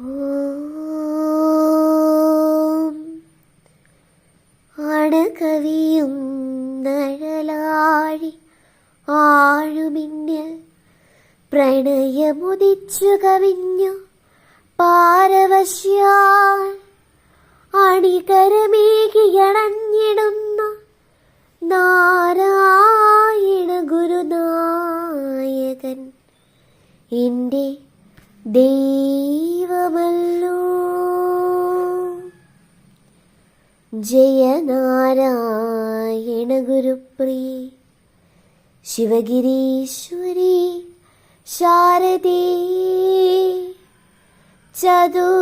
ഓം. അണകവിയും നഴലാഴി ആഴുമിന്നൽ പ്രണയമുദിച്ചു കവിഞ്ഞു പാരവശ്യാൽ അണികരമേകിയണഞ്ഞിടുന്ന നാരായണ ഗുരുനായകൻ. എന്റെ ജയനാരായണ ഗുരുപ്രീ ശിവഗിരീശ്വരി ശാരദേ ചതുരാസ്യാക്ഷി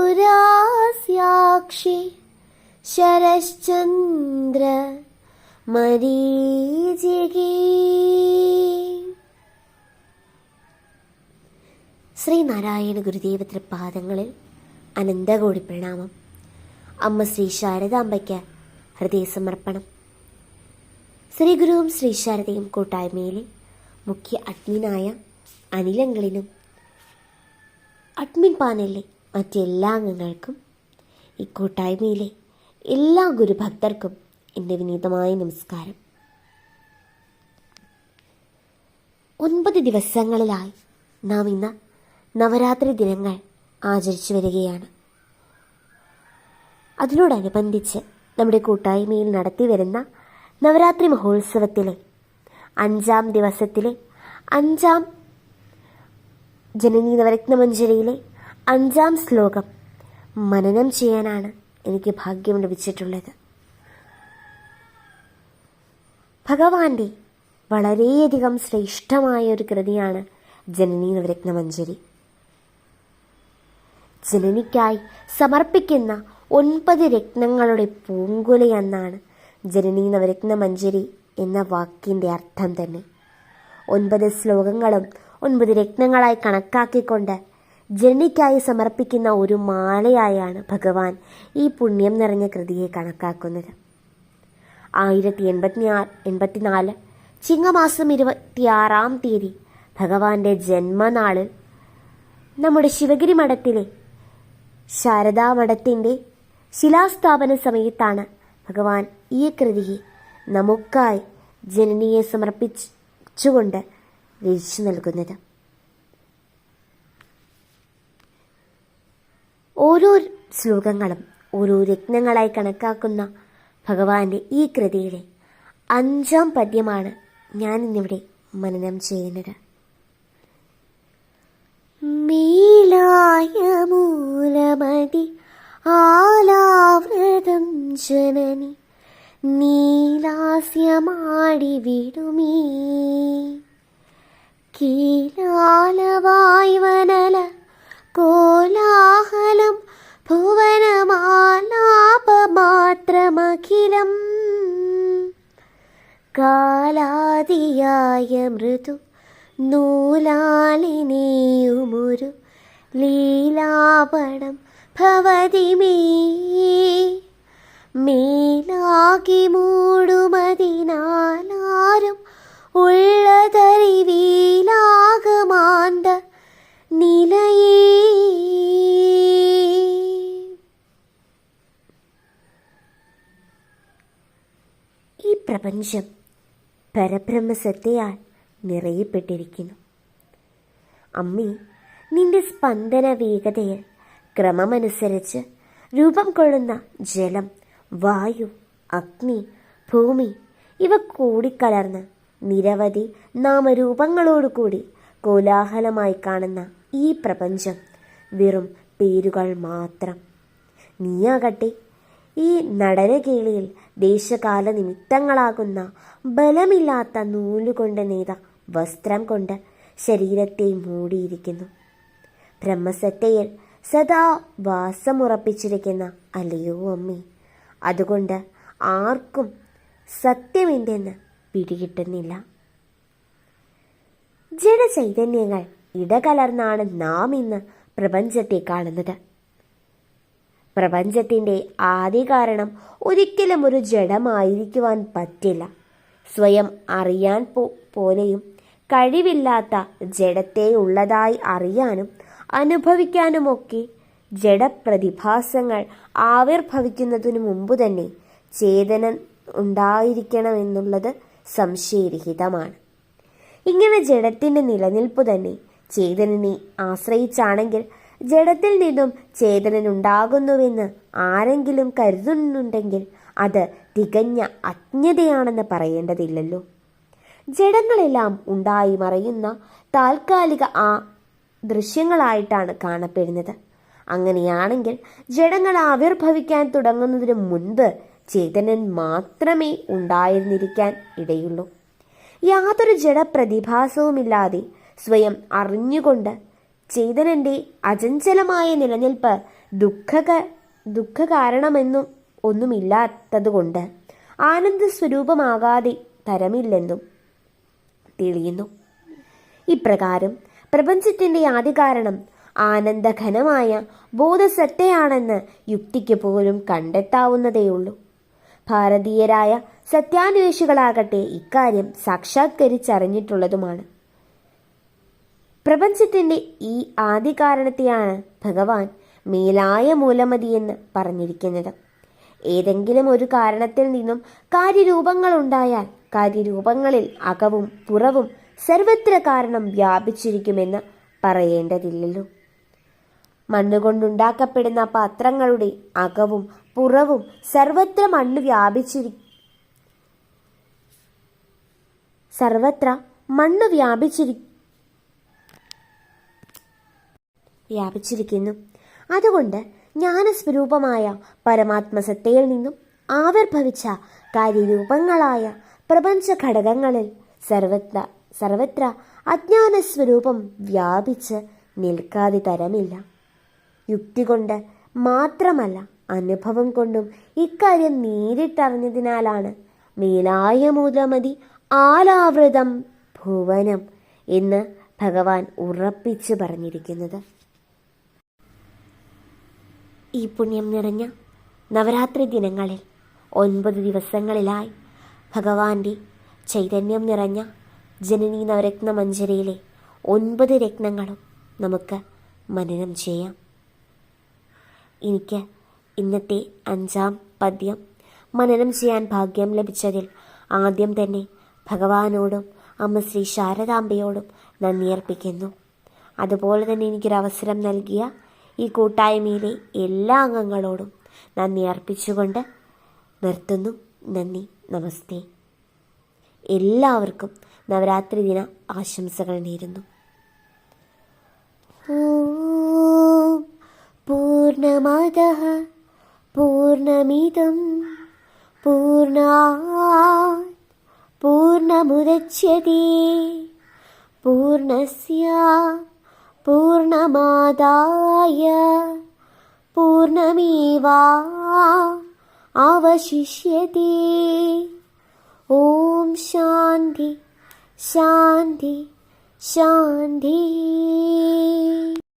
ശരശ്ചന്ദ്ര മരീചികേ. ശ്രീനാരായണ ഗുരുദേവ തൃപാദങ്ങളിൽ അനന്തകോടി പ്രണാമം അമ്മ ശ്രീ ശാരദാംബയ്ക്ക് ഹൃദയസമർപ്പണം. ശ്രീ ഗുരുവും ശ്രീ ശാരദയും കൂട്ടായ്മയിലെ മുഖ്യ അഡ്മിനായ അനിലങ്ങളിനും അഡ്മിൻ പാനലിലെ മറ്റെല്ലാ അംഗങ്ങൾക്കും ഈ കൂട്ടായ്മയിലെ എല്ലാ ഗുരുഭക്തർക്കും എന്റെ വിനീതമായ നമസ്കാരം. ഒൻപത് ദിവസങ്ങളിലായി നാം ഇന്ന് നവരാത്രി ദിനങ്ങൾ ആചരിച്ചു വരികയാണ്. അതിനോടനുബന്ധിച്ച് നമ്മുടെ കൂട്ടായ്മയിൽ നടത്തി വരുന്ന നവരാത്രി മഹോത്സവത്തിലെ അഞ്ചാം ദിവസത്തിലെ അഞ്ചാം ജനനീ നവരത്നമഞ്ജരിയിലെ അഞ്ചാം ശ്ലോകം മനനം ചെയ്യാനാണ് എനിക്ക് ഭാഗ്യം ലഭിച്ചിട്ടുള്ളത്. ഭഗവാന്റെ വളരെയധികം ശ്രേഷ്ഠമായ ഒരു കൃതിയാണ് ജനനീ നവരത്നമഞ്ജരി. ജനനിക്കായി സമർപ്പിക്കുന്ന ഒൻപത് രത്നങ്ങളുടെ പൂങ്കുല എന്നാണ്. ജനനി നവരത്നമഞ്ജരി എന്ന വാക്കിന്റെ അർത്ഥം തന്നെ. ഒൻപത് ശ്ലോകങ്ങളും ഒൻപത് രത്നങ്ങളായി കണക്കാക്കിക്കൊണ്ട് ജനനിക്കായി സമർപ്പിക്കുന്ന ഒരു മാലയായാണ് ഭഗവാൻ ഈ പുണ്യം നിറഞ്ഞ കൃതിയെ കണക്കാക്കുന്നത്. ആയിരത്തി എൺപത്തി എൺപത്തിനാല് ചിങ്ങമാസം ഇരുപത്തിയാറാം തീയതി ഭഗവാന്റെ ജന്മനാളിൽ നമ്മുടെ ശിവഗിരി മഠത്തിലെ ശാരദാ മഠത്തിന്റെ ശിലാസ്ഥാപന സമയത്താണ് ഭഗവാൻ ഈ കൃതിയെ നമുക്കായി ജനനിയെ സമർപ്പിച്ചുകൊണ്ട് രചിച്ചു നൽകുന്നത്. ഓരോ ശ്ലോകങ്ങളും ഓരോ രത്നങ്ങളായി കണക്കാക്കുന്ന ഭഗവാന്റെ ഈ കൃതിയിലെ അഞ്ചാം പദ്യമാണ് ഞാനിന്നിവിടെ മനനം ചെയ്യുന്നത്. മീലായ മൂലമതി ആലാവൃതം ജനനി നീലാസ്യമാടി വിടുമീ. കീലാലവായ്വനല കോലാഹലം ഭുവനമാലാപമാത്രമഖിലം. കാലാതിയായ മൃദു നൂലാലിനെയുമൊരു ലീലാപണം ഭവതി മേ. മേലാകി മൂടുമതിനാലാരും ഉള്ളതറിവീലാകമാന്ത നിലയേ. ഈ പ്രപഞ്ചം പരബ്രഹ്മസത്തയാൽ നിറയപ്പെട്ടിരിക്കുന്നു. അമ്മി നിന്റെ സ്പന്ദന വേഗതയിൽ ക്രമമനുസരിച്ച് രൂപം കൊള്ളുന്ന ജലം വായു അഗ്നി ഭൂമി ഇവ കൂടിക്കലർന്ന് നിരവധി നാമരൂപങ്ങളോടുകൂടി കോലാഹലമായി കാണുന്ന ഈ പ്രപഞ്ചം വെറും പേരുകൾ മാത്രം. നീയാകട്ടെ ഈ നടനകേളിയിൽ ദേശകാല നിമിത്തങ്ങളാകുന്ന ബലമില്ലാത്ത നൂലുകൊണ്ട് നെയ്ത വസ്ത്രം കൊണ്ട് ശരീരത്തെ മൂടിയിരിക്കുന്നു. ബ്രഹ്മസത്തയിൽ സദാ വാസമുറപ്പിച്ചിരിക്കുന്ന അല്ലയോ അമ്മി അതുകൊണ്ട് ആർക്കും സത്യമെന്തെന്ന് പിടികിട്ടുന്നില്ല. ജഡചൈതന്യങ്ങൾ ഇടകലർന്നാണ് നാം ഇന്ന് പ്രപഞ്ചത്തെ കാണുന്നത്. പ്രപഞ്ചത്തിന്റെ ആദ്യ കാരണം ഒരിക്കലും ഒരു ജഡമായിരിക്കുവാൻ പറ്റില്ല. സ്വയം അറിയാൻ പോലെയും കഴിവില്ലാത്ത ജഡത്തെ ഉള്ളതായി അറിയാനും അനുഭവിക്കാനുമൊക്കെ ജഡപ്രതിഭാസങ്ങൾ ആവിർഭവിക്കുന്നതിനു മുമ്പ് തന്നെ ചേതന ഉണ്ടായിരിക്കണമെന്നുള്ളത് സംശയരഹിതമാണ്. ഇങ്ങനെ ജഡത്തിന്റെ നിലനിൽപ്പ് തന്നെ ചേതനനെ ആശ്രയിച്ചാണെങ്കിൽ ജഡത്തിൽ നിന്നും ചേതനനുണ്ടാകുന്നുവെന്ന് ആരെങ്കിലും കരുതുന്നുണ്ടെങ്കിൽ അത് തികഞ്ഞ അജ്ഞതയാണെന്ന് പറയേണ്ടതില്ലല്ലോ. ജഡങ്ങളെല്ലാം ഉണ്ടായി മറയുന്ന താൽക്കാലിക ആ ദൃശ്യങ്ങളായിട്ടാണ് കാണപ്പെടുന്നത്. അങ്ങനെയാണെങ്കിൽ ജഡങ്ങൾ ആവിർഭവിക്കാൻ തുടങ്ങുന്നതിന് മുൻപ് ചേതനൻ മാത്രമേ ഉണ്ടായിരുന്നിരിക്കാൻ ഇടയുള്ളൂ. യാതൊരു ജഡപ്രതിഭാസവുമില്ലാതെ സ്വയം അറിഞ്ഞുകൊണ്ട് ചേതനന്റെ അചഞ്ചലമായ നിലനിൽപ്പ് ദുഃഖക ദുഃഖ കാരണമെന്നും ഒന്നുമില്ലാത്തതുകൊണ്ട് ആനന്ദ സ്വരൂപമാകാതെ തരമില്ലെന്നും തെളിയുന്നു. ഇപ്രകാരം പ്രപഞ്ചത്തിന്റെ ആദികാരണം ആനന്ദഘനമായ ബോധസത്തയാണെന്ന് യുക്തിക്ക് പോലും കണ്ടെത്താവുന്നതേയുള്ളൂ ഭാരതീയരായ സത്യാന്വേഷികളാകട്ടെ ഇക്കാര്യം സാക്ഷാത്കരിച്ചറിഞ്ഞിട്ടുള്ളതുമാണ്. പ്രപഞ്ചത്തിന്റെ ഈ ആദികാരണത്തെയാണ് ഭഗവാൻ മേലായ മൂലമതി എന്ന് പറഞ്ഞിരിക്കുന്നത്. ഏതെങ്കിലും ഒരു കാരണത്തിൽ നിന്നും കാര്യരൂപങ്ങൾ ഉണ്ടായാൽ കാര്യരൂപങ്ങളിൽ അകവും പുറവും സർവത്ര കാരണം വ്യാപിച്ചിരിക്കുമെന്ന് പറയേണ്ടതില്ലല്ലോ. മണ്ണുകൊണ്ടുണ്ടാക്കപ്പെടുന്ന പാത്രങ്ങളുടെ അകവും പുറവും സർവത്ര മണ്ണ് വ്യാപിച്ചിരി സർവത്ര മണ്ണ് വ്യാപിച്ചിരി വ്യാപിച്ചിരിക്കുന്നു. അതുകൊണ്ട് ജ്ഞാനസ്വരൂപമായ പരമാത്മസത്തയിൽ നിന്നും ആവിർഭവിച്ച കാര്യരൂപങ്ങളായ പ്രപഞ്ച ഘടകങ്ങളിൽ സർവത്ര സർവത്ര അജ്ഞാനസ്വരൂപം വ്യാപിച്ച് നിൽക്കാതെ തരമില്ല. യുക്തി കൊണ്ട് മാത്രമല്ല അനുഭവം കൊണ്ടും ഇക്കാര്യം നേരിട്ടറിഞ്ഞതിനാലാണ് മേലായ മൂലമതി ആലാവൃതം ഭുവനം എന്ന് ഭഗവാൻ ഉറപ്പിച്ചു പറഞ്ഞിരിക്കുന്നത്. ഈ പുണ്യം നിറഞ്ഞ നവരാത്രി ദിനങ്ങളിൽ ഒൻപത് ദിവസങ്ങളിലായി ഭഗവാന്റെ ചൈതന്യം നിറഞ്ഞ ജനനീ നവരത്ന മഞ്ജരിയിലെ ഒൻപത് രത്നങ്ങളും നമുക്ക് മനനം ചെയ്യാം. എനിക്ക് ഇന്നത്തെ അഞ്ചാം പദ്യം മനനം ചെയ്യാൻ ഭാഗ്യം ലഭിച്ചതിൽ ആദ്യം തന്നെ ഭഗവാനോടും അമ്മ ശ്രീ ശാരദാംബയോടും നന്ദി അർപ്പിക്കുന്നു. അതുപോലെ തന്നെ എനിക്കൊരവസരം നൽകിയ ഈ കൂട്ടായ്മയിലെ എല്ലാ അംഗങ്ങളോടും നന്ദി അർപ്പിച്ചുകൊണ്ട് നിർത്തുന്നു. നന്ദി. നമസ്തേ. എല്ലാവർക്കും നവരാത്രി ദിന ആശംസകൾ നേരുന്നു. പൂർണമാത പൂർണമിതം പൂർണ പൂർണാത് പൂർണമുദച്യത്തെ പൂർണസ്യ പൂർണമാദായ പൂർണമേവാ അവശിഷ്യത്തെ ഓം ശാന്തി ശാന്തി ശാന്തി.